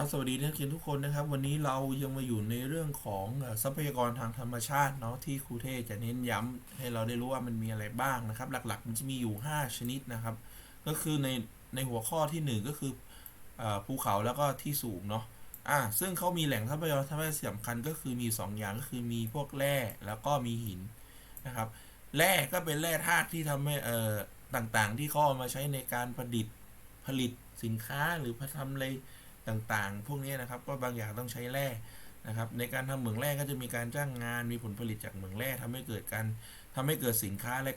ครับสวัสดีนักเรียนทุกคนนะครับ วันนี้เรายังมาอยู่ในเรื่องของทรัพยากรทางธรรมชาติเนาะที่ครูเทศจะเน้นย้ำให้เราได้รู้ว่ามันมีอะไรบ้างนะครับ หลักๆ มันจะมีอยู่ 5 ชนิดนะครับ ก็คือในในหัวข้อทีหนึ่1 ก็คือเออภูเขาแล้วก็ที่สูงเนาะอ่าซึ่งเขามีแหล่งทรัพยากรธรรมชาติสำคัญก็คือมี 2 อย่างก็คือมีพวกแร่แล้วก็มีหินนะครับแร่ก็เป็นแร่ธาตุที่ทำให้เอ่อต่างๆ ที่เขาเอามาใช้ในการผลิตผลิตสินค้าหรือทำอะไร ต่างๆ พวกนี้นะครับก็บางอย่างต้องใช้แร่นะครับในการทำเหมืองแร่ก็จะมีการจ้างงานมีผลผลิตจากเหมืองแร่ทำให้เกิดการทำให้เกิดสินค้าและ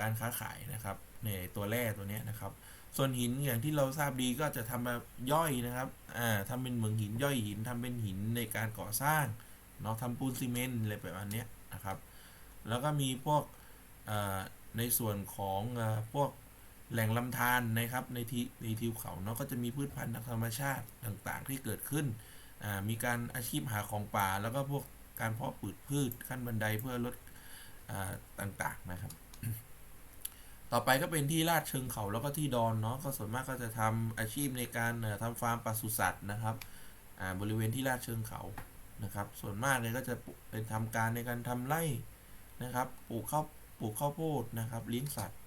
การค้าขายนะครับในตัวแร่ตัวนี้นะครับ ส่วนหินอย่างที่เราทราบดีก็จะทำมาย่อยนะครับอ่าทำเป็นเหมืองหินย่อยหินทำเป็นหินในการก่อสร้างเนาะทำปูนซีเมนต์อะไรประมาณเนี้ยนะครับ แล้วก็มีพวกในส่วนของอพวก แหล่งลำธารนะครับในที่ในทิวเขาเนาะก็จะมีพืชพันธุ์ทางธรรมชาติต่างๆ ที่เกิดขึ้น มีการอาชีพหาของป่า แล้วก็พวกการเพาะปลูกพืชขั้นบันไดเพื่อลดอต่างๆนะครับ ต่อไปก็เป็นที่ลาดเชิงเขาแล้วก็ที่ดอนเนาะก็ส่วนมากก็จะทำอาชีพในการเอ่อทำฟาร์มปศุสัตว์นะครับบริเวณที่ลาดเชิงเขานะครับ ส่วนมากเลยก็จะเป็นทำการในการทำไร่นะครับ ปลูกข้าวปลูกข้าวโพดนะครับ เลี้ยงสัตว์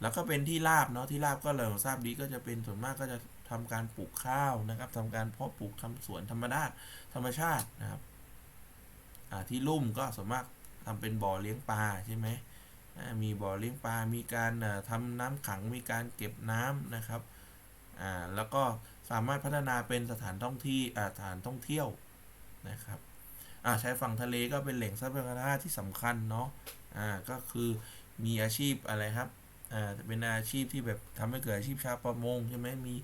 แล้วก็เป็นที่ราบเนาะที่ราบก็เราทราบดีก็จะเป็นส่วนมากก็จะทำการปลูกข้าวนะครับทำการเพาะปลูกทำสวนธรรมดาธรรมชาตินะครับที่ลุ่มก็ส่วนมากทำเป็นบ่อเลี้ยงปลาใช่ไหมมีบ่อเลี้ยงปลา มีการเอ่อทำน้ำขัง มีการเก็บน้ำนะครับแล้วก็สามารถพัฒนาเป็นสถานท่องที่สถานท่องเที่ยวนะครับอ่าชายฝั่งทะเลก็เป็นแหล่งทรัพยากรที่สำคัญเนาะอ่าก็คือมีอาชีพอะไรครับ อ่าเป็นอาชีพที่แบบทำให้เกิดอาชีพชาวประมงใช่ไหมมี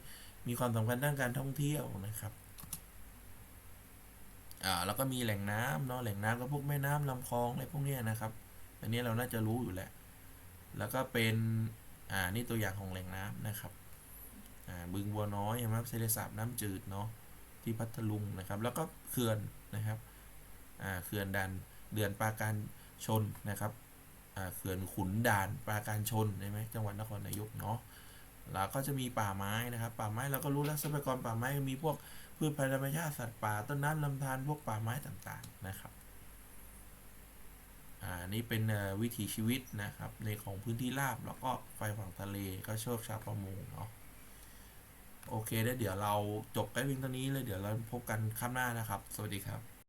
มีความสำคัญด้านการท่องเที่ยวนะครับอ่าแล้วก็มีแหล่งน้ำเนาะแหล่งน้ำก็พวกแม่น้ำลำคลองอะไรพวกเนี้ยนะครับ อันนี้เราน่าจะรู้อยู่แหละ แล้วก็เป็นอ่านี่ตัวอย่างของแหล่งน้ำนะครับอ่าบึงบัวน้อยนะครับทะเลสาบน้ำจืดเนาะที่พัทลุงนะครับ แล้วก็เขื่อนนะครับอ่าเขื่อนดันเดือนปาการชนนะครับ เขื่อนขุนด่านปราการชนใช่ไหมจังหวัดนครนายกเนาะแล้วก็จะมีป่าไม้นะครับ ป่าไม้เราก็รู้แล้วทรัพยากรป่าไม้มีพวกพืชพันธุ์ธรรมชาติสัตว์ป่าต้นน้ำลำธารพวกป่าไม้ต่างๆนะครับอ่านี่เป็นวิถีชีวิตนะครับ ในของพื้นที่ราบแล้วก็ไฟฝั่งทะเลก็โชคชาวประมงเนาะโอเคแล้วเดี๋ยวเราจบใกล้เพียงเท่านี้เลยเดี๋ยวเราพบกันข้ามหน้านะครับ สวัสดีครับ